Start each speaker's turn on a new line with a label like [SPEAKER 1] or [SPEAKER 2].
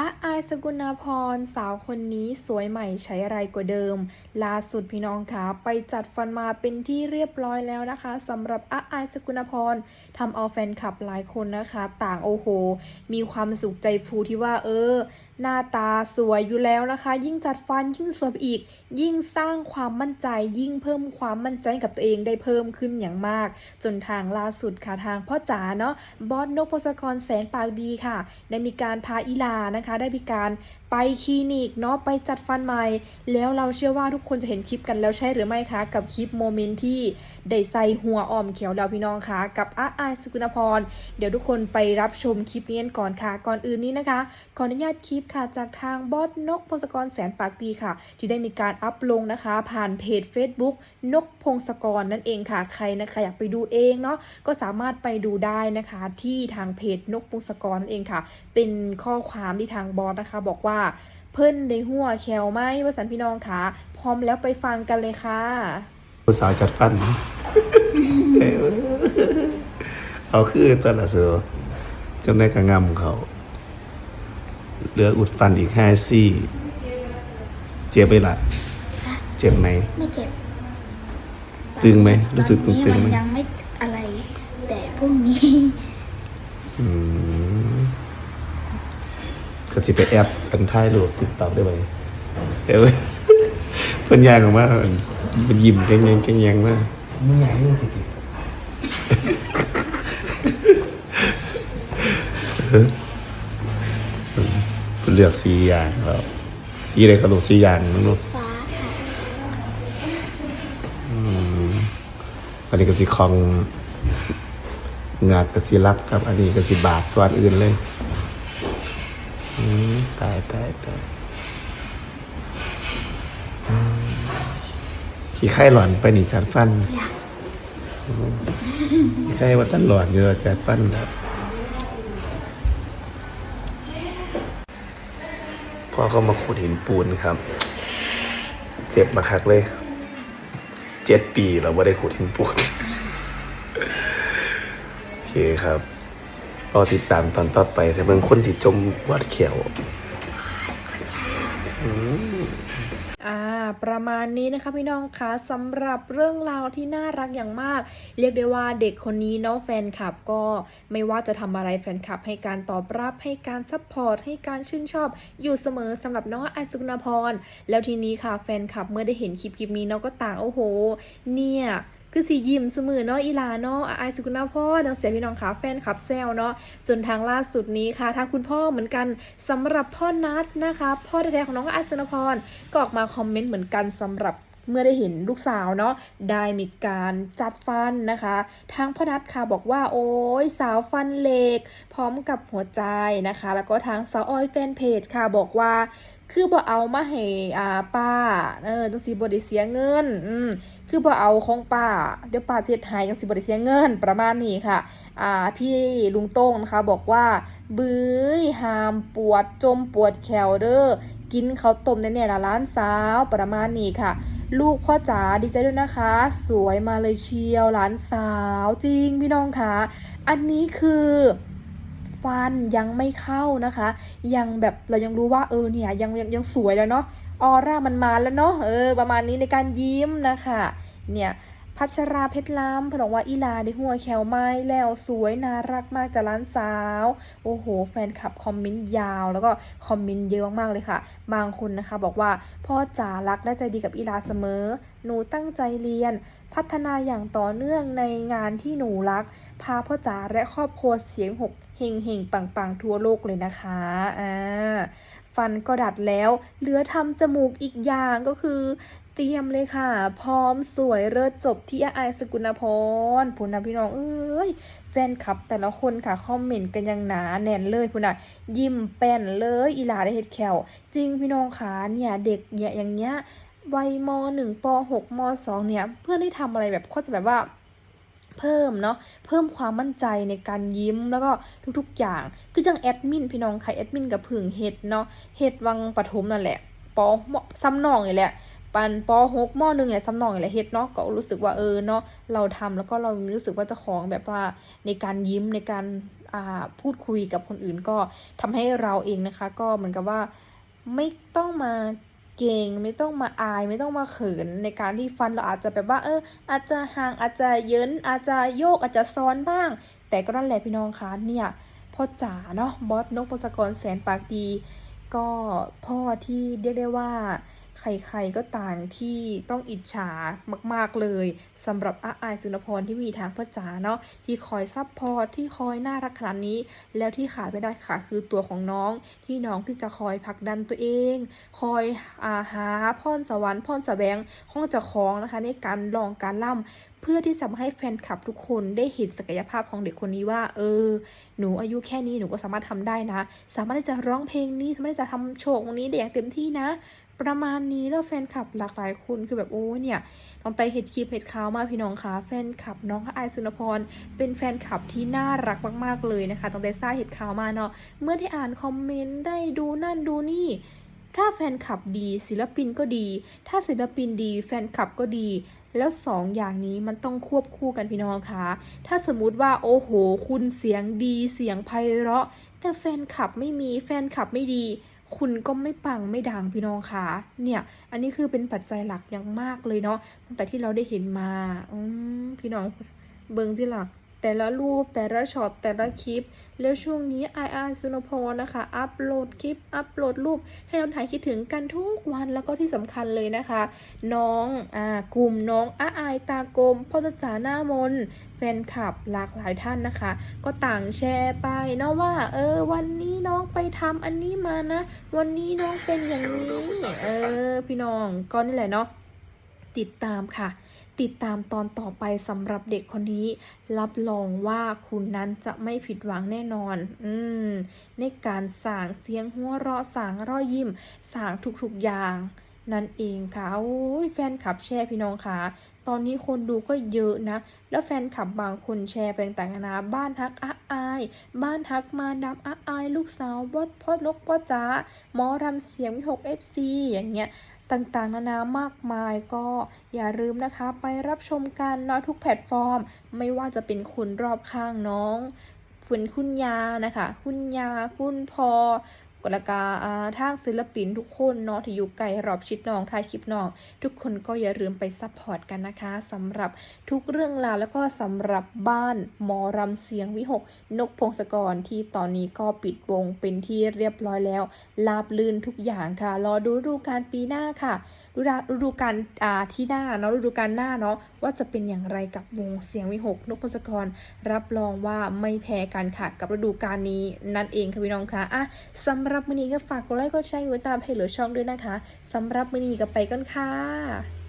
[SPEAKER 1] อาอายสกุณาพรสาวคนนี้สวยใหม่ใช้ไรกว่าเดิม ล่าสุดพี่น้องคะไปจัดฟันมาเป็นที่เรียบร้อยแล้วนะคะสำหรับอาอายสกุณาพรทำเอาแฟนคลับหลายคนนะคะ ต่างโอ้โห มีความสุขใจฟูที่ว่าเออ หน้าตาสวยอยู่แล้วนะคะ ยิ่งจัดฟันยิ่งสวยไปอีก ยิ่งสร้างความมั่นใจ ยิ่งเพิ่มความมั่นใจกับตัวเองได้เพิ่มขึ้นอย่างมาก จนทางล่าสุดค่ะทางพ่อจ๋าเนาะบอสนกพศกรแสนปากดีค่ะ ได้มีการพาอีลานะคะได้มีการไปคลินิกเนาะไปจัดฟันใหม่ แล้วเราเชื่อว่าทุกคนจะเห็นคลิปกันแล้วใช่หรือไม่คะกับคลิปโมเมนต์ที่ได้ใส่หัวอ่อมเขียวแล้วพี่น้องคะกับอาอายสกุณพร เดี๋ยวทุกคนไปรับชมคลิปนี้กันก่อนค่ะ ก่อนอื่นนี้นะคะขออนุญาตคลิปค่ะจากทางบอสนกพงศกรแสนปากดีค่ะ ที่ได้มีการอัพลงนะคะ ผ่านเพจ Facebook นกพงศกรนั่นเองค่ะใครนะคะอยากไปดูเองเนาะก็สามารถไปดูได้นะคะ ที่ทางเพจนกพงศกรนั่นเองค่ะ เป็นข้อความที่ทางบอสนะคะ บอกว่าเพิ่นได้หัวแควไหมวสันพี่น้องค่ะพร้อมแล้วไปฟังกันเลยค่ะ
[SPEAKER 2] ผู้สาวจัดฟันเอ้ยเอาคือตอนละเสือจนได้กระงำเขาเหลืออุดฟันอีกห้าซี่เจ็บไปละเจ็บไหม
[SPEAKER 3] ไม่เจ็บ
[SPEAKER 2] ตึงไหมรู้สึก
[SPEAKER 3] ตอนนี้
[SPEAKER 2] ตึงๆไหม
[SPEAKER 3] มันยังไม่อะไร แต่พรุ่งนี้
[SPEAKER 2] อืม ก็ที่ไปแอปกันท้ายรูปติดต่อได้ไหมเอ้ยเป็นยางออกมาเป็นยิ้มแกงยังแกงยังมาก
[SPEAKER 4] มึงอยากให้มันสิกิ
[SPEAKER 2] เลือกสีอย่างครับสีอะไรกระโดดสีอย่างนั่นเนอะ
[SPEAKER 3] ฟ้าค่ะ
[SPEAKER 2] อันนี้ก็สีคองงากกับสีรักครับ อันนี้ก็สีบาทตัวอันอื่นเลยอื มตายตายตายอืมขี้ไข้หลอนไปนี่จัดฟัน
[SPEAKER 3] อยาก
[SPEAKER 2] ขี้ไข้ว่าตันหลอนเยอะจัดฟันครับพ่อก็มาขุดหินปูนครับ เจ็บมาคักเลย เจ็ดปีเราไม่ได้ขุดหินปูน โอเคครับรอติดตามตอนต่อไปแต่เมืองคนที่จมวัดเขียว อ่า
[SPEAKER 1] ประมาณนี้นะคะพี่น้องคะสำหรับเรื่องราวที่น่ารักอย่างมาก เรียกได้ว่าเด็กคนนี้เนาะแฟนคลับก็ไม่ว่าจะทำอะไรแฟนคลับให้การตอบรับให้การซัพพอร์ตให้การชื่นชอบอยู่เสมอสำหรับน้องอซุกนาพรแล้วทีนี้ค่ะแฟนคลับเมื่อได้เห็นคลิปคลิปนี้เนาะก็ต่างโอ้โห เนี่ย คือสียิ้มเสมอเนาะอีลาเนาะไอายสุกุณาพ่อดังเสียพี่น้องขาแฟนคลับแซวเนาะจนทางล่าสุดนี้ค่ะทางคุณพ่อเหมือนกันสำหรับพ่อนัทนะคะ พ่อแท้ๆของน้องไอายสุกุณพรก็ออกมาคอมเมนต์เหมือนกันสำหรับเมื่อได้เห็นลูกสาวเนาะได้มีการจัดฟันนะคะทางพ่อนัทค่ะบอกว่าโอ้ยสาวฟันเหล็ก พร้อมกับหัวใจนะคะ แล้วก็ทางสาวออยแฟนเพจค่ะบอกว่า คือบ่เอามาให้อ่าป้า เออจังสิบ่ได้เสียเงิน อืมคือบ่เอาของป้า เดี๋ยวป้าเฮ็ดให้จังสิบ่ได้เสียเงิน ประมาณนี้ค่ะ อ่า พี่ลุงโต้งนะคะ บอกว่า บื้ยหามปวดจมปวดแขวเด้อ กินข้าวต้มแน่ๆละร้านสาวประมาณนี้ค่ะ ลูกพ่อจ๋าดีใจด้วยนะคะ สวยมาเลยเชียวหลานสาวจริงพี่น้องคะอันนี้คือ ฟันยังไม่เข้านะคะ ยังแบบเรายังรู้ว่าเออเนี่ยยังยังยังสวยแล้วเนาะออร่ามันมาแล้วเนาะเออประมาณนี้ในการยิ้มนะคะเนี่ย พัชราเพชรล้ำพนบอกว่าอีลาได้หัวแควไม้แล้วสวยน่ารักมากจากร้านสาว โอ้โห แฟนคลับคอมเมนต์ยาว แล้วก็คอมเมนต์เยอะมากๆเลยค่ะ บางคนนะคะบอกว่าพ่อจ๋ารักและใจดีกับอีลาเสมอ หนูตั้งใจเรียน พัฒนาอย่างต่อเนื่องในงานที่หนูรัก พาพ่อจ๋าและครอบครัวเสียงหกเฮงเฮงปังปังทั่วโลกเลยนะคะอ่า ฟันก็ดัดแล้ว เหลือทำจมูกอีกอย่างก็คือ เตรียมเลยค่ะ พร้อมสวยเลิศจบที่อาไอายสกุณพรพูนนะพี่น้องเอ้ยแฟนคลับแต่ละคนค่ะ คอมเมนต์กันยังหนาแน่นเลยพูนนะยิ้มแป้นเลยอีหลาได้เฮ็ดแขวจริงพี่น้องค่ะเนี่ยเด็กเนี่ยอย่างเงี้ยวัยมหนึ่งปหกมสองเนี่ยเพื่อนได้ทำอะไรแบบเขาจะแบบว่า เพิ่มเนาะเพิ่มความมั่นใจในการยิ้มแล้วก็ทุกๆอย่าง คือจังแอดมินพี่น้องค่ะแอดมินกับผึ่งเฮ็ดเนาะเฮ็ดวังปฐมนั่นแหละปอซ้ำนองนี่แหละปันปหกมหนึ่งเนี่ยซ้ำนองอย่างไรเฮ็ดเนาะก็รู้สึกว่าเออเนาะเราทำแล้วก็เรารู้สึกว่าเจะของแบบว่าในการยิ้มในการอ่าพูดคุยกับคนอื่นก็ทำให้เราเองนะคะ ก็เหมือนกับว่าไม่ต้องมา เก่งไม่ต้องมาอายไม่ต้องมาเขินในการที่ฟันเราอาจจะแบบว่า เออ อาจจะห่างอาจจะเยินอาจจะโยกอาจจะซ้อนบ้าง แต่ก็นั่นแหละพี่น้องคะเนี่ยพ่อจ๋าเนาะบอสนกปศกรแสนปากดี ก็พ่อที่เรียกได้ว่า ใครๆก็ต่างที่ต้องอิจฉามากๆเลยสำหรับอาอายสุนพรที่มีทางพ่อจ๋าเนาะที่คอยซับพอร์ตที่คอยน่ารักขนาดนี้ แล้วที่ขาดไม่ได้ค่ะคือตัวของน้องที่น้องที่จะคอยผลักดันตัวเอง คอยอาหาพรสวรรค์พรแสวงห้องจะคล้องนะคะในการลองการล่ำเพื่อที่จะมาให้แฟนคลับทุกคนได้เห็นศักยภาพของเด็กคนนี้ว่า เออ หนูอายุแค่นี้หนูก็สามารถทำได้นะ สามารถที่จะร้องเพลงนี้สามารถที่จะทำโชว์ตรงนี้ได้อย่างเต็มที่นะ ประมาณนี้แล้วแฟนคลับหลากหลายคนคือแบบโอ้เนี่ยต้องไปเห็ดคลิปเห็ดข่าวมาพี่น้องคะแฟนคลับน้องอายสุนพร เป็นแฟนคลับที่น่ารักมากๆเลยนะคะตั้งแต่ทราบเห็ดข่าวมาเนาะเมื่อที่อ่านคอมเมนต์ได้ดูนั่นดูนี่ถ้าแฟนคลับดีศิลปินก็ดี ถ้าศิลปินดี แฟนคลับก็ดี แล้วสองอย่างนี้มันต้องควบคู่กันพี่น้องคะถ้าสมมุติว่าโอ้โห คุณเสียงดีเสียงไพเราะ แต่แฟนคลับไม่มีแฟนคลับไม่ดี คุณก็ไม่ปังไม่ดังพี่น้องคะเนี่ย อันนี้คือเป็นปัจจัยหลักอย่างมากเลยเนาะตั้งแต่ที่เราได้เห็นมาอืมพี่น้องเบิงที่หลัก แต่ละรูปแต่ละช็อตแต่ละคลิป แล้วช่วงนี้ไออาสุนพรนะคะ อัปโหลดคลิป อัปโหลดรูป ให้เราถ่ายคิดถึงกันทุกวันแล้วก็ที่สำคัญเลยนะคะ น้องอ่ากลุ่มน้องอาอายตากลมพ่อจะจ๋าหน้ามนแฟนคลับหลากหลายท่านนะคะ ก็ต่างแชร์ไปเนาะว่า เออ วันนี้น้องไปทำอันนี้มานะ วันนี้น้องเป็นอย่างนี้ เออ พี่น้องก็นี่แหละเนาะ ติดตามค่ะ ติดตามตอนต่อไปสำหรับเด็กคนนี้ รับรองว่าคุณนั้นจะไม่ผิดหวังแน่นอน อืม ในการสั่งเสียงหัวเราะสั่งรอยยิ้มสั่งทุกๆอย่าง นั่นเองค่ะโอ้ยแฟนคลับแชร์พี่น้องค่ะตอนนี้คนดูก็เยอะนะ แล้วแฟนคลับบางคนแชร์ไปต่างๆนานบ้านฮักอาอาย บ้านฮักมาดับอาอาย ลูกสาวบอสพ่อนกพ่อจ๋าหมอรำเสียงวิหกเอฟซีอย่างเงี้ย ต่างๆ นานามากมายก็อย่าลืมนะคะไปรับชมกันเนาะทุกแพลตฟอร์ม ไม่ว่าจะเป็นคนรอบข้างน้องคุณคุณยานะคะ คุณยาคุณพอ แล้วก็ทางศิลปินทุกคนเนาะที่อยู่ไกลรอบชิดน้องถ่ายคลิปน้อง ทุกคนก็อย่าลืมไปซัพพอร์ตกันนะคะสำหรับทุกเรื่องราวแล้วก็สำหรับบ้านหมอรำเสียงวิหก นกพงศกรที่ตอนนี้ก็ปิดวงเป็นที่เรียบร้อยแล้ว ลาบลื่นทุกอย่างค่ะ รอดูฤดูการปีหน้าค่ะฤดูดูการอ่าที่หน้าเนาะฤดูการหน้าเนาะว่าจะเป็นอย่างไรกับวงเสียงวิหก นกพงศกร รับรองว่าไม่แพ้กันค่ะ กับฤดูการนี้นั่นเองค่ะพี่น้องค่ะอะสำหรับมื้อนี้ก็ฝากกดไลค์กดแชร์อยู่ตามเพจหรือช่องด้วยนะคะสำหรับมือนี้ก็ไปกันค่ะ